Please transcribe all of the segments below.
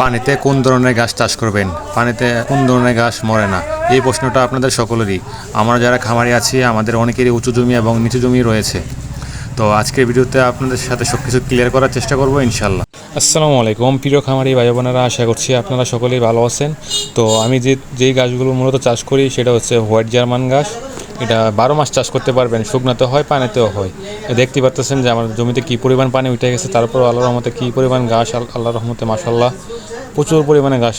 পানিতে কোন ধরনের গাছ চাষ করবেন? পানিতে কোন ধরনের গাছ মরে না? এই প্রশ্নটা আপনাদের সকলেরই। আমরা যারা খামারি আছি, আমাদের অনেকেরই উঁচু জমি এবং নিচু জমি রয়েছে। তো আজকের ভিডিওতে আপনাদের সাথে সব কিছু ক্লিয়ার করার চেষ্টা করব ইনশাল্লাহ আসসালামু আলাইকুম। প্রিয় খামারি ভাই বোনেরা আশা করছি আপনারা সকলেই ভালো আছেন। তো আমি যে, যেই গাছগুলো মূলত চাষ করি, সেটা হচ্ছে হোয়াইট জার্মান গাছ। এটা বারো মাস চাষ করতে পারবেন শুকনাতেও হয়, পানিতেও হয়। দেখতে পাচ্ছেন যে আমার জমিতে কী পরিমাণ পানি উঠে গেছে তারপর আল্লাহর রহমতে কী পরিমাণ গাছ, আল- আল্লাহর রহমতে মাসাল্লাহ প্রচুর পরিমাণে গাছ।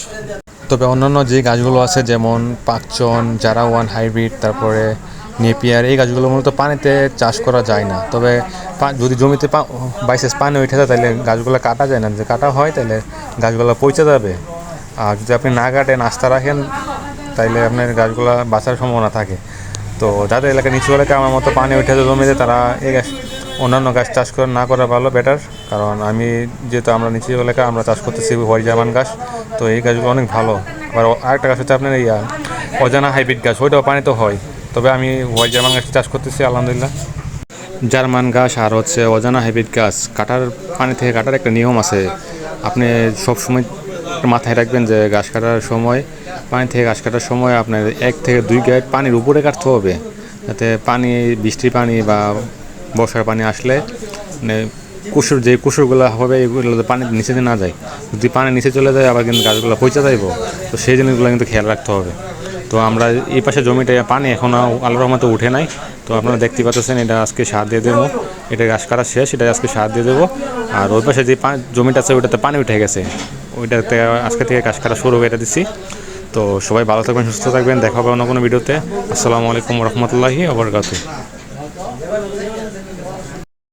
তবে অন্যান্য যে গাছগুলো আছে, যেমন পাকচন জারা ওয়ান হাইব্রিড, তারপরে নেপিয়ার, এই গাছগুলো মূলত পানিতে চাষ করা যায় না। তবে যদি জমিতে বাইসেস পানি উঠে যায়, তাহলে গাছগুলো কাটা যায় না। যদি কাটা হয়, তাহলে গাছগুলো পচে যাবে। আর যদি আপনি না কাটেন, আস্থা রাখেন তাইলে আপনার গাছগুলো বাঁচার সম্ভাবনা থাকে। তো যাদের এলাকা নিচু এলাকা আমার মতো পানি উঠে জমিতে, তারা এই গাছ অন্যান্য গাছ চাষ করে না করা ভালো বেটার কারণ আমি যেহেতু আমরা নিচু এলাকা আমরা চাষ করতেছি হোয়াইট জার্মান গাছ, তো এই গাছগুলো অনেক ভালো। আবার আরেকটা গাছ হচ্ছে আপনার ইয়া অজানা হাইব্রিড গাছ, ওইটাও পানি তো হয়। তবে আমি হোয়াইট জার্মান গাছ চাষ করতেছি, আলহামদুলিল্লাহ। জার্মান গাছ আর হচ্ছে অজানা হাইব্রিড গাছ কাটার পানি থেকে কাটার একটা নিয়ম আছে। আপনি সব সময় মাথায় রাখবেন যে গাছ কাটার সময়, পানি থেকে গাছ কাটার সময় আপনার এক থেকে দুই গাইড পানির উপরে কাটতে হবে। যাতে পানি, বৃষ্টির পানি বা বর্ষার পানি আসলে মানে কুসুর যে কুসুরগুলো হবে, এগুলো পানির নিচে না যায়। যদি পানি নিচে চলে যায়, আবার কিন্তু গাছগুলো পচে যাইব। তো সেই জিনিসগুলো কিন্তু খেয়াল রাখতে হবে। তো আমরা এই পাশে জমিটা পানি এখনও আল্লাহর রহমতে উঠে নাই। তো আপনারা দেখতে পাচ্ছেন, এটা আজকে সার দিয়ে দেবো। এটা গাছ কাটা শেষ এটা আজকে সার দিয়ে দেবো। আর ওই পাশে যে জমিটা আছে ওইটাতে পানি উঠে গেছে। ওইটা থেকে আজকে থেকে কাজ করা শুরু এটা দিচ্ছি তো সবাই ভালো থাকবেন, সুস্থ থাকবেন। দেখা হবে অন্য কোনো ভিডিওতে। আসসালামু আলাইকুম রহমতুল্লাহি আবরকাত